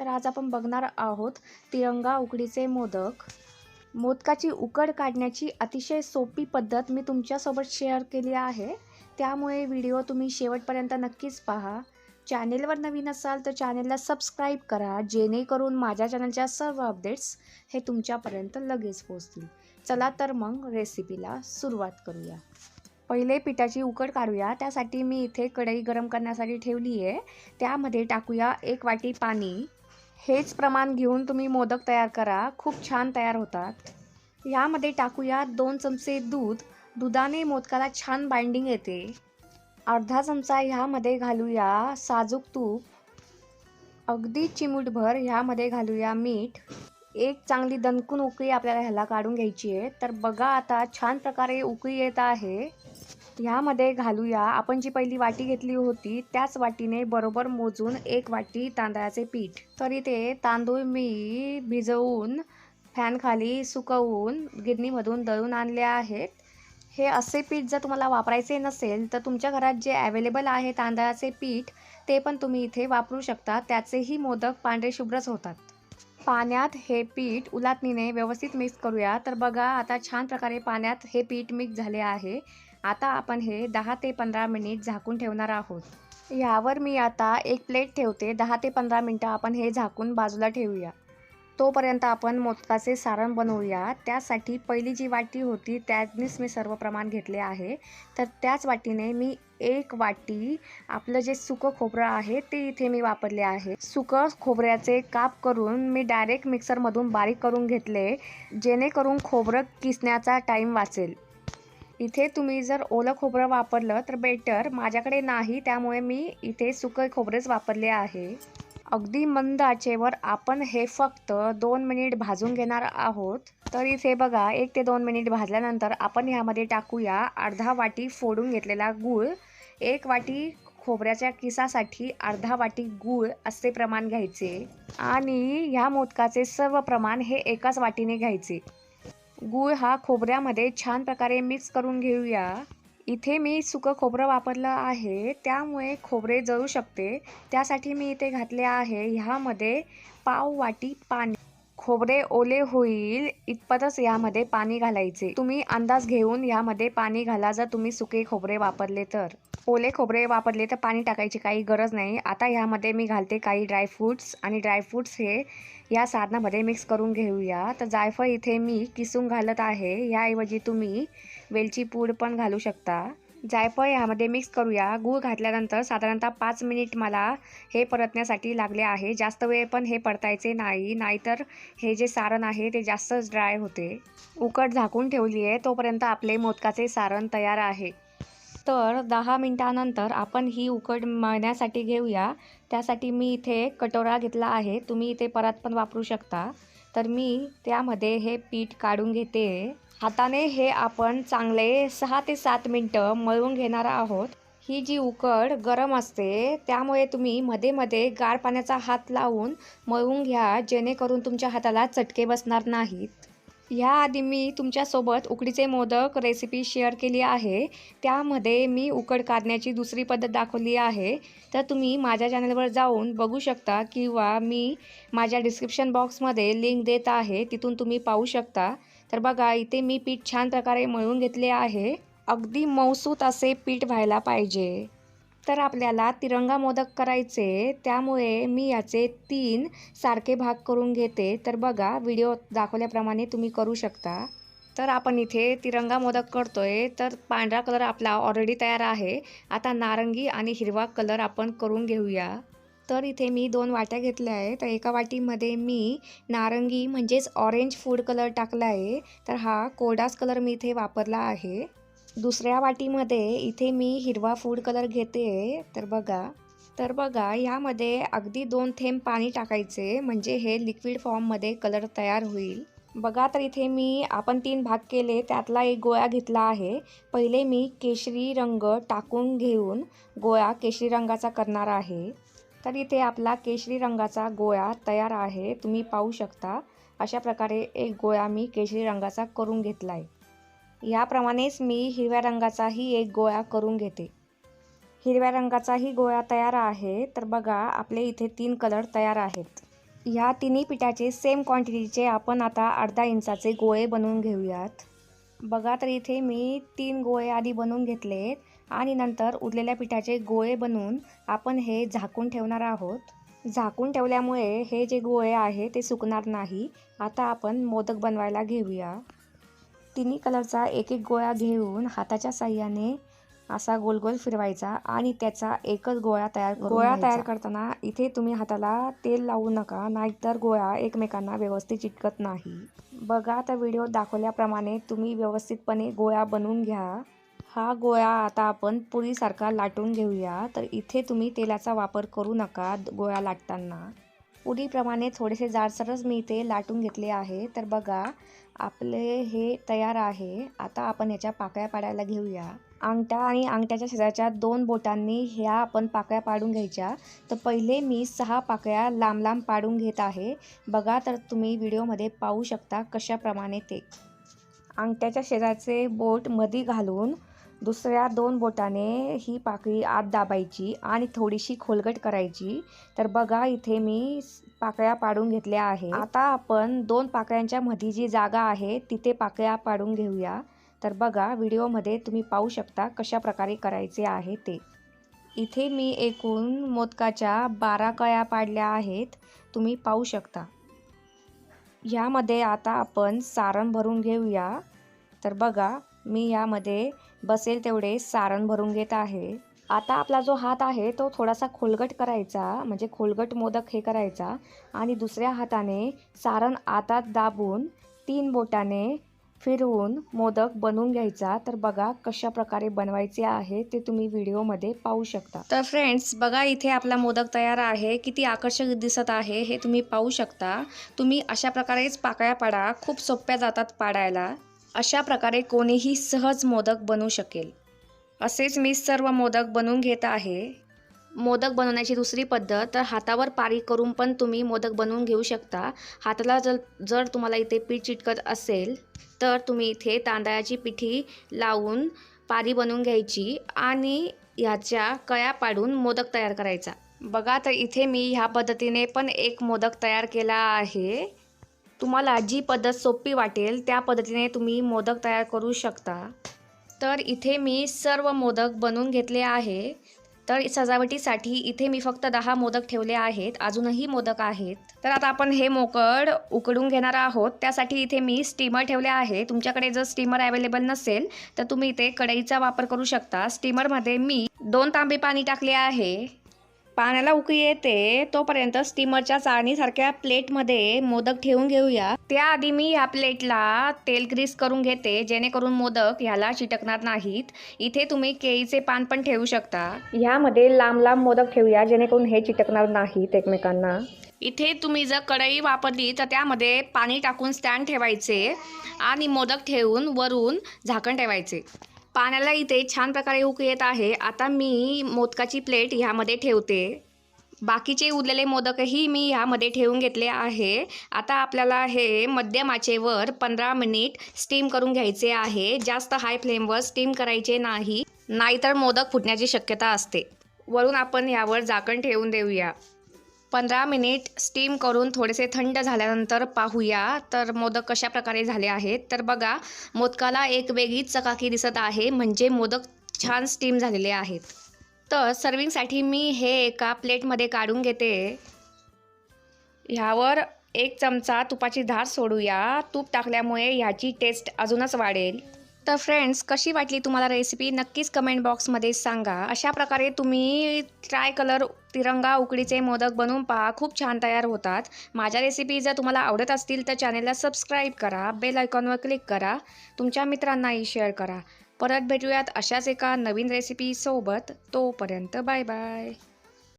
तर आज आपण बघणार आहोत तिरंगा उकडीचे मोदक. मोदकाची उकड काढण्याची अतिशय सोपी पद्धत मी तुमच्यासोबत शेअर केली आहे. त्यामुळे व्हिडिओ तुम्ही शेवटपर्यंत नक्कीच पहा. चॅनेलवर नवीन असाल तर चॅनेलला सबस्क्राईब करा जेणेकरून माझ्या चॅनलच्या सर्व अपडेट्स हे तुमच्यापर्यंत लगेच पोहोचतील. चला तर मग रेसिपीला सुरुवात करूया. पहिले पिठाची उकड काढूया. त्यासाठी मी इथे कढई गरम करण्यासाठी ठेवली आहे त्यामध्ये टाकूया एक वाटी पाणी. हेच प्रमाण घेऊन तुम्ही मोदक तयार करा. खूप छान तयार होतात. यामध्ये टाकूया दोन चमचे दूध. दुधाने मोदकाला छान बाइंडिंग येते. अर्धा चमचा ह्यामध्ये घालूया साजूक तूप. अगदी चिमूटभर ह्यामध्ये घालूया मीठ. एक चांगली दणकून उकळी आपल्याला ह्याला काढून घ्यायची आहे. तर बघा आता छान प्रकारे उकळी येत आहे. ह्यामध्ये घालूया. आपण जी पहिली वाटी घेतली होती त्याच वाटीने बरोबर मोजून एक वाटी तांदळाचे पीठ. तर इथे तांदूळ मी भिजवून फॅनखाली सुकवून गिरणीमधून दळून आणले आहेत. हे असे पीठ जर तुम्हाला वापरायचे नसेल तर तुमच्या घरात जे अवेलेबल आहे तांदळाचे पीठ ते पण तुम्ही इथे वापरू शकता. त्याचेही मोदक पांढरे शुभ्रच होतात. पाण्यात हे पीठ उलाटणीने व्यवस्थित मिक्स करूया. तर बघा आता छान प्रकारे पाण्यात हे पीठ मिक्स झाले आहे. आता आपण हे दहा ते पंधरा मिनिट झाकून ठेवणार आहोत. यावर मी आता एक प्लेट ठेवते. दहा ते पंधरा मिनटं आपण हे झाकून बाजूला ठेवूया. तोपर्यंत आपण मोदकाचे सारण बनवूया. त्यासाठी पहिली जी वाटी होती त्यानीच मी सर्व प्रमाण घेतले आहे. तर त्याच वाटीने मी एक वाटी आपलं जे सुकं खोबरं आहे ते इथे मी वापरले आहे. सुकं खोबऱ्याचे काप करून मी डायरेक्ट मिक्सरमधून बारीक करून घेतले जेणेकरून खोबरं किसण्याचा टाईम वाचेल. इथे तुम्ही जर ओलं खोबरं वापरलं तर बेटर माझ्याकडे नाही त्यामुळे मी इथे सुकं खोबरेच वापरले आहे. अगदी मंद आचेवर आपण हे फक्त दोन मिनिट भाजून घेणार आहोत. तर इथे बघा एक ते दोन मिनिट भाजल्यानंतर आपण ह्यामध्ये टाकूया अर्धा वाटी फोडून घेतलेला गूळ. एक वाटी खोबऱ्याच्या किसासाठी अर्धा वाटी गूळ असे प्रमाण घ्यायचे. आणि ह्या मोदकाचे सर्व प्रमाण हे एकाच वाटीने घ्यायचे. गूळ हा खोबऱ्यामध्ये छान प्रकारे मिक्स करून घेऊया. इथे मी सुकं खोबरं वापरलं आहे. त्यामुळे खोबरे जळू शकते. त्यासाठी मी इथे घातले आहे ह्यामध्ये पाव वाटी पाणी. खोबरे ओले होईल इतपतच यामध्ये पाणी घालायचे. तुम्ही अंदाज घेऊन यामध्ये पाणी घाला जर तुम्ही सुके खोबरे वापरले तर. ओले खोबरे वापरले तर पाणी टाकायची काही गरज नाही. आता ह्यामध्ये मी घालते काही ड्रायफ्रूट्स आणि ड्रायफ्रूट्स हे या साधनामध्ये मिक्स करून घेऊया. तर जायफळ इथे मी किसून घालत आहे. याऐवजी तुम्ही वेलची पूड पण घालू शकता. जायफळ ह्यामध्ये मिक्स करूया. गूळ घातल्यानंतर साधारणतः पाच मिनिट मला हे परतण्यासाठी लागले आहे. जास्त वेळ पण हे परतायचे नाही. नाहीतर हे जे सारण आहे ते जास्तच ड्राय होते. उकड झाकून ठेवली आहे तोपर्यंत आपले मोदकाचे सारण तयार आहे. तर दहा मिनटानंतर आपण ही उकड मळण्यासाठी घेऊया. त्यासाठी मी इथे कटोरा घेतला आहे. तुम्ही इथे परत पण वापरू शकता. तर मी त्यामध्ये हे पीठ काढून घेते. हाताने हे आपण चांगले सहा ते सात मिनटं मळून घेणार आहोत. ही जी उकड गरम असते त्यामुळे तुम्ही मध्ये मध्ये गार पाण्याचा हात लावून मळून घ्या जेणेकरून तुमच्या हाताला चटके बसणार नाहीत. याआधी मी तुमच्यासोबत उकडीचे मोदक रेसिपी शेअर केली आहे. त्यामध्ये मी उकड काढण्याची दुसरी पद्धत दाखवली आहे. तर तुम्ही माझ्या चॅनलवर जाऊन बघू शकता किंवा मी माझ्या डिस्क्रिप्शन बॉक्समध्ये लिंक देत आहे. तिथून तुम्ही पाहू शकता. तर बघा इथे मी पीठ छान प्रकारे मळून घेतले आहे. अगदी मौसूत असे पीठ व्हायला पाहिजे. तर आपल्याला तिरंगा मोदक करायचे त्यामुळे मी याचे तीन सारखे भाग करून घेते. तर बघा व्हिडिओ दाखवल्याप्रमाणे तुम्ही करू शकता. तर आपण इथे तिरंगा मोदक करतोय. तर पांढरा कलर आपला ऑलरेडी तयार आहे. आता नारंगी आणि हिरवा कलर आपण करून घेऊया. तर इथे मी दोन वाट्या घेतल्या आहे तर एका वाटीमध्ये मी नारंगी म्हणजेच ऑरेंज फूड कलर टाकला आहे. तर हा कोरडाच कलर मी इथे वापरला आहे. दुसऱ्या वाटीमध्ये इथे मी हिरवा फूड कलर घेते. तर बघा. तर बघा यामध्ये अगदी दोन थेंब पाणी टाकायचे. म्हणजे हे लिक्विड फॉर्ममध्ये कलर तयार होईल. बघा तर इथे मी आपण तीन भाग केले. त्यातला एक गोळा घेतला आहे. पहिले मी केशरी रंग टाकून घेऊन गोळा केशरी रंगाचा करणार आहे. तर इथे आपला केशरी रंगाचा गोळा तयार आहे. तुम्ही पाहू शकता. अशा प्रकारे एक गोळा मी केशरी रंगाचा करून घेतला आहे याप्रमाणेच मी हिरव्या रंगाचाही एक गोळा करून घेते. हिरव्या रंगाचाही गोळा तयार आहे तर बघा आपले इथे तीन कलर तयार आहेत. ह्या तिन्ही पिठाचे सेम क्वांटिटीचे आपण आता अर्धा इंचाचे गोळे बनवून घेऊयात. बघा तर इथे मी तीन गोळे आधी बनवून घेतलेत आणि नंतर उरलेल्या पिठाचे गोळे बनवून आपण हे झाकून ठेवणार आहोत. झाकून ठेवल्यामुळे हे जे गोळे आहे ते सुकणार नाही. आता आपण मोदक बनवायला घेऊया. तिन्ही कलरचा एक एक गोळा घेऊन हाताच्या साह्याने असा गोल गोल फिरवायचा आणि त्याचा एकच गोळा तयार गोळा तयार करताना इथे तुम्ही हाताला तेल लावू नका नाहीतर गोळा एकमेकांना व्यवस्थित चिटकत नाही. बघा आता व्हिडिओ दाखवल्याप्रमाणे तुम्ही व्यवस्थितपणे गोळा बनवून घ्या. हा गोळा आता आपण पुरीसारखा लाटून घेऊया. तर इथे तुम्ही तेलाचा वापर करू नका गोळा लाटताना. पुरीप्रमाणे थोडेसे जाडसरच मी इथे लाटून घेतले आहे. तर बघा आपले हे तयार आहे. आता आपण याच्या पाकळ्या पाडायला घेऊया. अंगठा आणि अंगठ्याच्या शेजारच्या दोन बोटांनी ह्या आपण पाकळ्या पाडून घ्यायच्या. तर पहिले मी सहा पाकळ्या लांब लांब पाडून घेत आहे. बघा तर तुम्ही व्हिडिओमध्ये पाहू शकता कशाप्रमाणे ते. अंगठ्याच्या शेजारचे बोट मधी घालून दुसऱ्या दोन बोटाने ही पाकळी आत दाबायची आणि थोडीशी खोलगट करायची. तर बघा इथे मी पाकळ्या पाडून घेतल्या आहे आता आपण दोन पाकळ्यांच्या मध्ये जी जागा आहे तिथे पाकळ्या पाडून घेऊया. तर बघा व्हिडिओमध्ये तुम्ही पाहू शकता कशा प्रकारे करायचे आहे ते. इथे मी एकूण मोदकाच्या बारा कळ्या पाडल्या आहेत. तुम्ही पाहू शकता. ह्यामध्ये आता आपण सारण भरून घेऊया. तर बघा मी यामध्ये बसेल तेवढे सारण भरून घेत आहे. आता आपला जो हात आहे तो थोडासा खोलगट करायचा म्हणजे खोलगट मोदक हे करायचा. आणि दुसऱ्या हाताने सारण आतात दाबून तीन बोटाने फिरवून मोदक बनवून घ्यायचा. तर बघा कशा प्रकारे बनवायचे आहे ते तुम्ही व्हिडिओमध्ये पाहू शकता. तर फ्रेंड्स बघा इथे आपला मोदक तयार आहे. किती आकर्षक दिसत आहे हे तुम्ही पाहू शकता. तुम्ही अशा प्रकारेच पाकळ्या पाडा खूप सोप्या जातात पाडायला. अशा प्रकारे कोणीही सहज मोदक बनवू शकेल. असेच मी सर्व मोदक बनवून घेत आहे. मोदक बनवण्याची दुसरी पद्धत तर हातावर पारी करून पण तुम्ही मोदक बनवून घेऊ शकता. हाताला जर जर तुम्हाला इथे पीठ चिटकत असेल तर तुम्ही इथे तांदळाची पिठी लावून पारी बनवून घ्यायची आणि ह्याच्या कळ्या पाडून मोदक तयार करायचा. बघा तर इथे मी ह्या पद्धतीने पण एक मोदक तयार केला आहे. तुम्हाला जी पद्धत सोपी वाटेल त्या पद्धतीने तुम्ही मोदक तयार करू शकता. तर इथे मी सर्व मोदक बनवून घेतले आहे. तर सजावटीसाठी इथे मी फक्त दहा मोदक ठेवले आहेत. अजूनही मोदक आहेत. तर आता आपण हे मोकड उकडून घेणार आहोत. त्यासाठी इथे मी स्टीमर ठेवले आहे. तुमच्याकडे जर स्टीमर अवेलेबल नसेल तर तुम्ही इथे कढईचा वापर करू शकता. स्टीमरमध्ये मी दोन तांबे पाणी टाकले आहे. पाण्याला उकळी येते तोपर्यंत स्टीमरच्या चाळणीसारख्या प्लेटमध्ये मोदक ठेवून घेऊया. त्याआधी मी या प्लेटला तेल ग्रीस करून घेते जेणेकरून मोदक ह्याला चिटकणार नाहीत. इथे तुम्ही केळीचे पान पण ठेवू शकता. ह्यामध्ये लांब लांब मोदक ठेवूया जेणेकरून हे चिटकणार नाहीत एकमेकांना. इथे तुम्ही जर कढई वापरली तर त्यामध्ये पाणी टाकून स्टँड ठेवायचे आणि मोदक ठेवून वरून झाकण ठेवायचे. पाण्याला इथे छान प्रकारे उक येत आहे. आता मी मोदकाची प्लेट ह्यामध्ये ठेवते. बाकीचे उरलेले मोदकही मी ह्यामध्ये ठेवून घेतले आहे. आता आपल्याला हे मध्यम आचेवर पंधरा मिनिट स्टीम करून घ्यायचे आहे. जास्त हाय फ्लेमवर स्टीम करायचे नाही नाहीतर मोदक फुटण्याची शक्यता असते. वरून आपण ह्यावर झाकण ठेवून देऊया. पंधरा मिनिट स्टीम करून थोडेसे थंड झाल्यानंतर पाहूया तर मोदक कशा प्रकारे झाले आहेत. तर बघा मोदकाला एक वेगळीच चकाकी दिसत आहे म्हणजे मोदक छान स्टीम झालेले आहेत. तर सर्विंगसाठी मी हे एका प्लेटमध्ये काढून घेते. ह्यावर एक चमचा तुपाची धार सोडूया. तूप टाकल्यामुळे ह्याची टेस्ट अजूनच वाढेल. तर फ्रेंड्स कशी वाटली तुम्हाला रेसिपी नक्कीच कमेंट बॉक्समध्ये सांगा. अशा प्रकारे तुम्ही ट्राय कलर तिरंगा उकडीचे मोदक बनवून पहा. खूप छान तयार होतात. माझ्या रेसिपी जर तुम्हाला आवडत असतील तर चॅनेलला सबस्क्राईब करा. बेल आयकॉनवर क्लिक करा. तुमच्या मित्रांनाही शेअर करा. परत भेटूयात अशाच एका नवीन रेसिपीसोबत तोपर्यंत बाय बाय